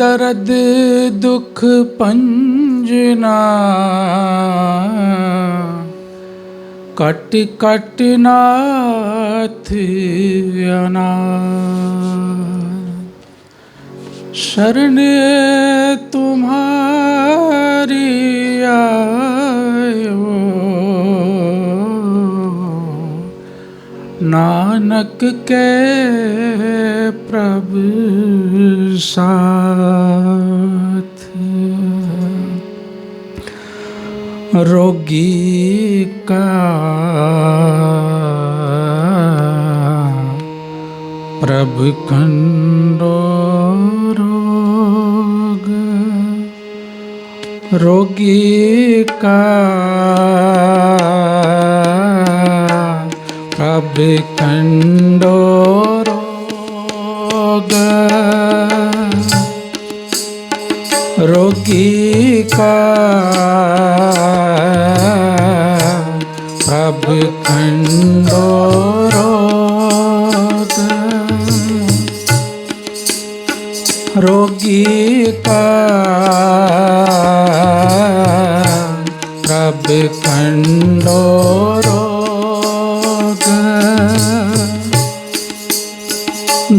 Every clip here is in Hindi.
दर्द दुख पंजना। कट कट नाथ अनार शरण तुम्हारी नानक के प्रभु साथ। रोगी का प्रभु खंडो रोग। रोगी का ਕੰਡੋ ਰੋਗ ਰੋਗੀ ਕਾ ਪ੍ਰਭ ਕੰਡੋ ਰੋਗ ਰੋਗੀ ਕਾ ਪ੍ਰਭ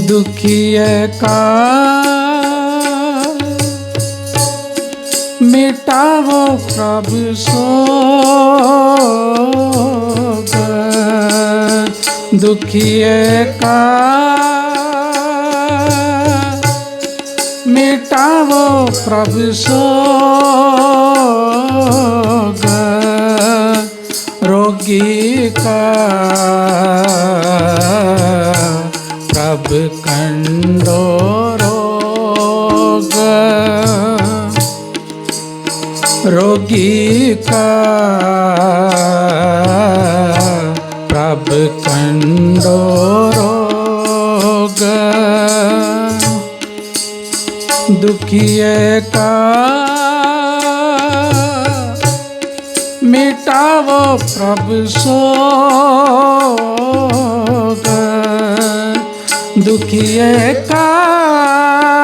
दुखिए का मिटावो प्रभु सोग। दुखिए का मिटावो प्रभु सोग। रोगी का प्रभु कंडो रोग रोगी का प्रभु कंडो रोग दुखिए का मिटावो प्रभु सोग દુખીએ કા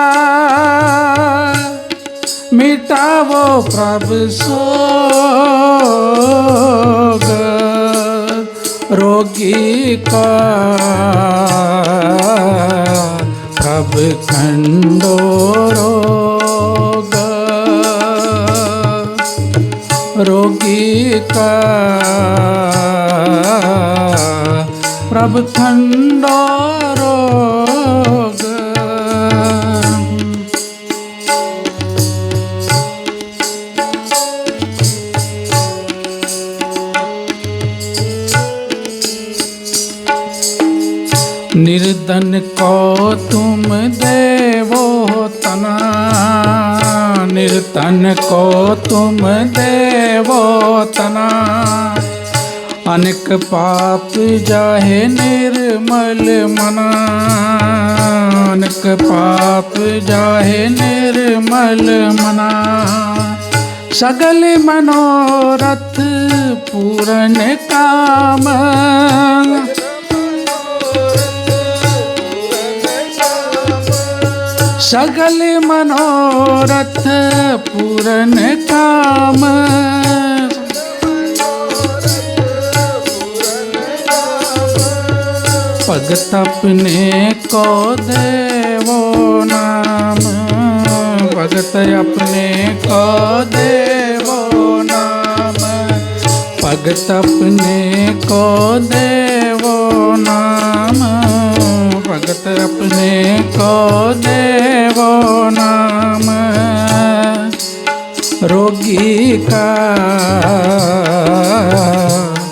મિટાવો પ્રભુ સોગ રોગી કા કબ કંડો રોગ રોગી કા પ્રભ ખંડો निर्धन को तुम देवो तना। निर्तन को तुम देवो तना। अनेक पाप जाहे निर्मल मना। अनेक पाप जाहे निर्मल मना। सगल मनोरथ पूरन काम। सगल मनोरथ पूरन काम भगत अपने को देवो नाम भगत अपने को देवो नाम भगत अपने को देवो नाम भगत अपने को देवो नाम। रोगी का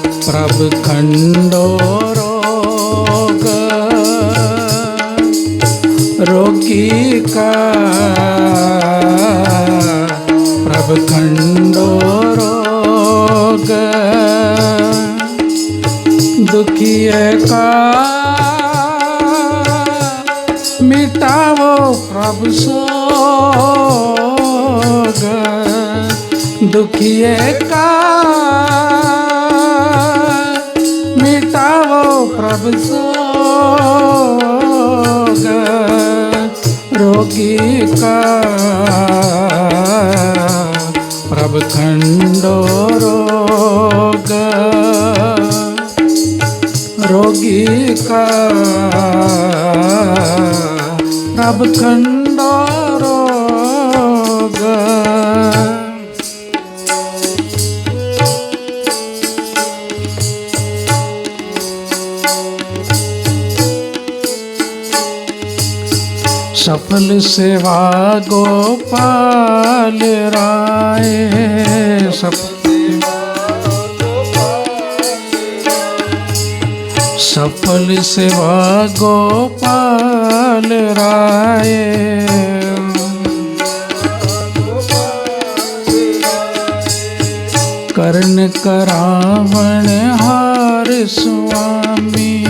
प्रभ खंडो रोग। रोगी का प्रभ खंडो रोग। दुखिय का मिटावो प्रभु सोग दुखिए का मिटावो प्रभु सोग रोगी का प्रभु खंडो रोग। रोगी का प्रभ खंडो रोग। सफल सेवा गोपाल राय सफल सेवा गोपाल ਗੋਪਾਲ ਰਾਏ। ਕਰਨ ਕਰਾਵਣ ਹਾਰ ਸੁਆਮੀ।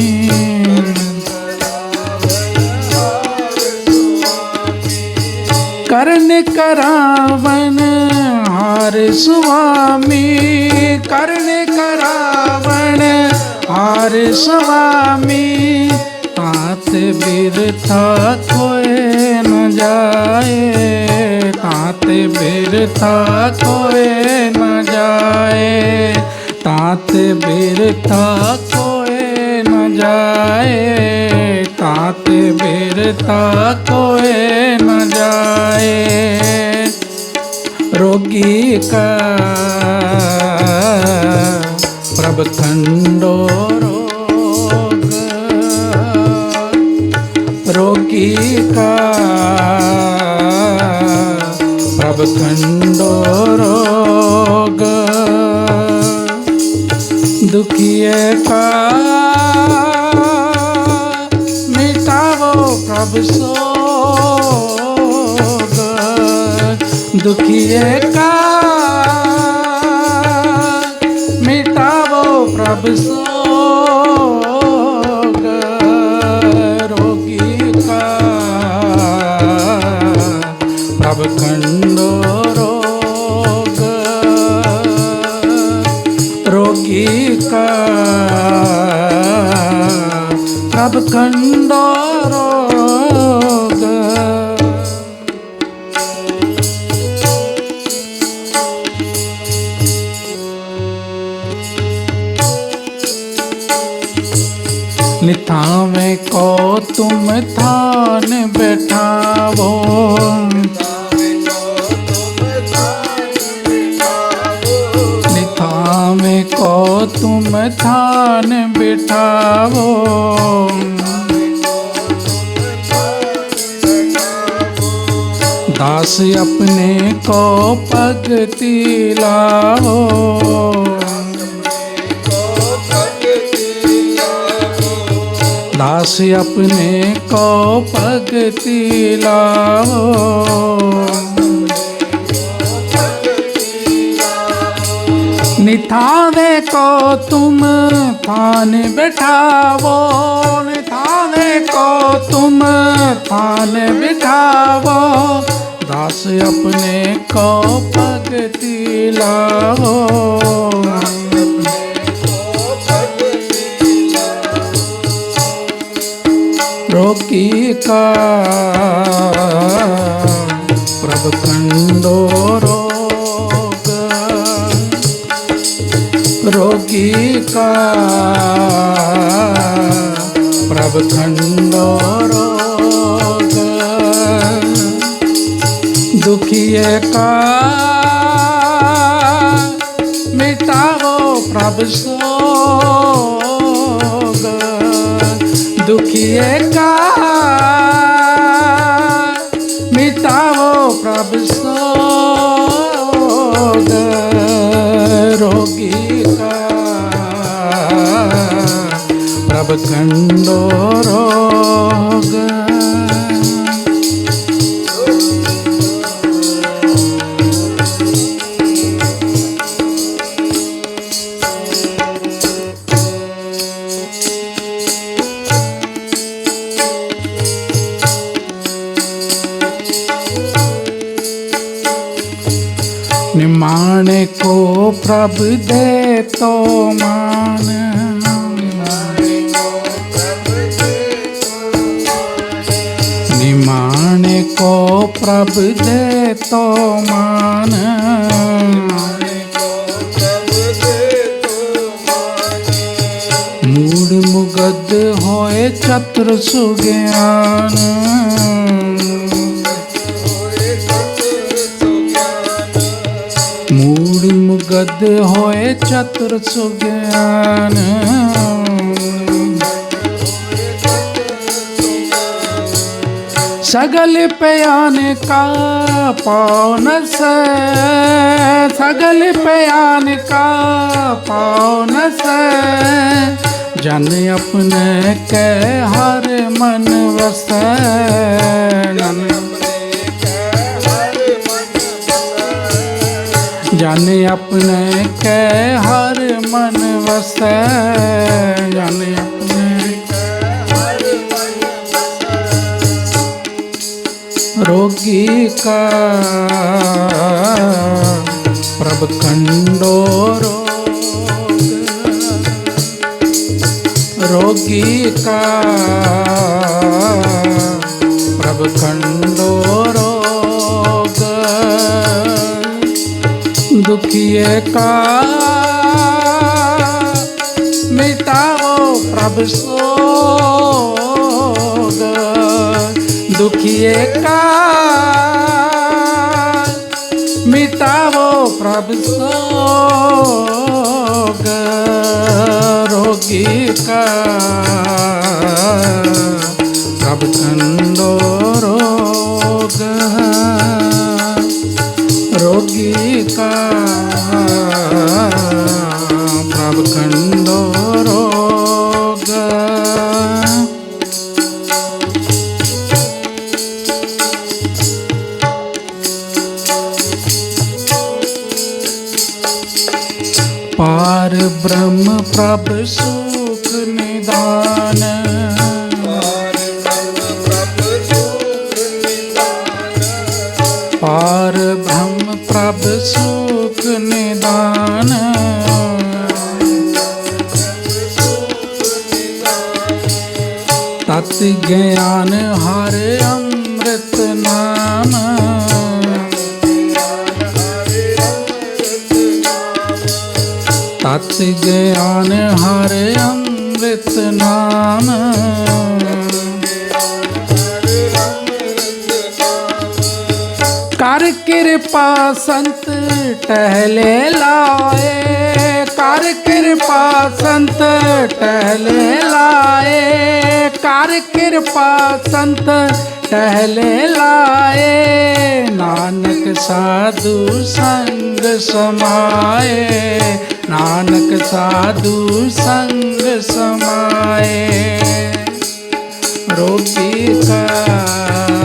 ਕਰਨ ਕਰਾਵਨ ਹਾਰ ਸੁਆਮੀ। ਕਰਨ ਕਰਾਵਣ ਹਾਰ ਸੁਆਮੀ। तात बिरथा कोए न जाए। तात बिरथा कोए न जाए। तात बिरथा कोए न जाए। तात बिरथा कोए न जाए। रोगी का प्रभ खंडो का प्रभ खंडो रोग। दुखिए का मिटावो प्रभ सोग। दुखिए का? मिटावो प्रभ सोग प्रभ खंडो रोग रोगी का प्रभ खंडो रोग निथावे को तुम थान बैठावो थान बिठावो। दास अपने को पगति लाओ दास अपने को भगति लाओ को तुम थान बैठावो निथावे को तुम थान बिठावो दास अपने को भगति लाओ। रोकी का रोगी का प्रभ खंडो रोग दुखिए का मिटाओ प्रभ सोग। दुखिए का मिटाओ प्रभ सोग। प्रभ खंडो रोग निमाणे को प्रभ दे तो मान। को प्रभ दे तो मान मूड मुगद होए चत्र सुज्ञान मूड मुगद होए चतुर सुज्ञान सगल पयान का पौन से सगल पयान का पौन से जन अपने के हर मन वसे जन जाने अपने के हर मन वसे जाने अपने रोगी का। प्रभ खंडो रोग। का। प्रभ खंडो रोग। दुखिए का। मिटाओ प्रभ सोग दुखिए का मिटाओ प्रभ सोग रोगी का। प्रभ खंडो रोग रोगी का। ਪ੍ਰਭ ਸੁਖ ਨਿਦਾਨ। ਪਾਰ ਬ੍ਰਹਮ ਪ੍ਰਭ ਸੁਖ ਨਿਦਾਨ। ਤਤ ਗਿਆਨ ਹਰਿ ਸਤ ਗਿਆਨ ਹਰ ਅੰਮ੍ਰਿਤ ਨਾਮ। ਕਰ ਕਿਰਪਾ ਸੰਤ ਟਹਿਲੇ ਲਾਏ, ਕਰ ਕਿਰਪਾ ਸੰਤ ਟਹਿਲੇ ਲਾਏ, ਕਰ ਕਿਰਪਾ ਸੰਤ टहले लाए नानक साधु संग समाए नानक साधु संग समाए। रोटी का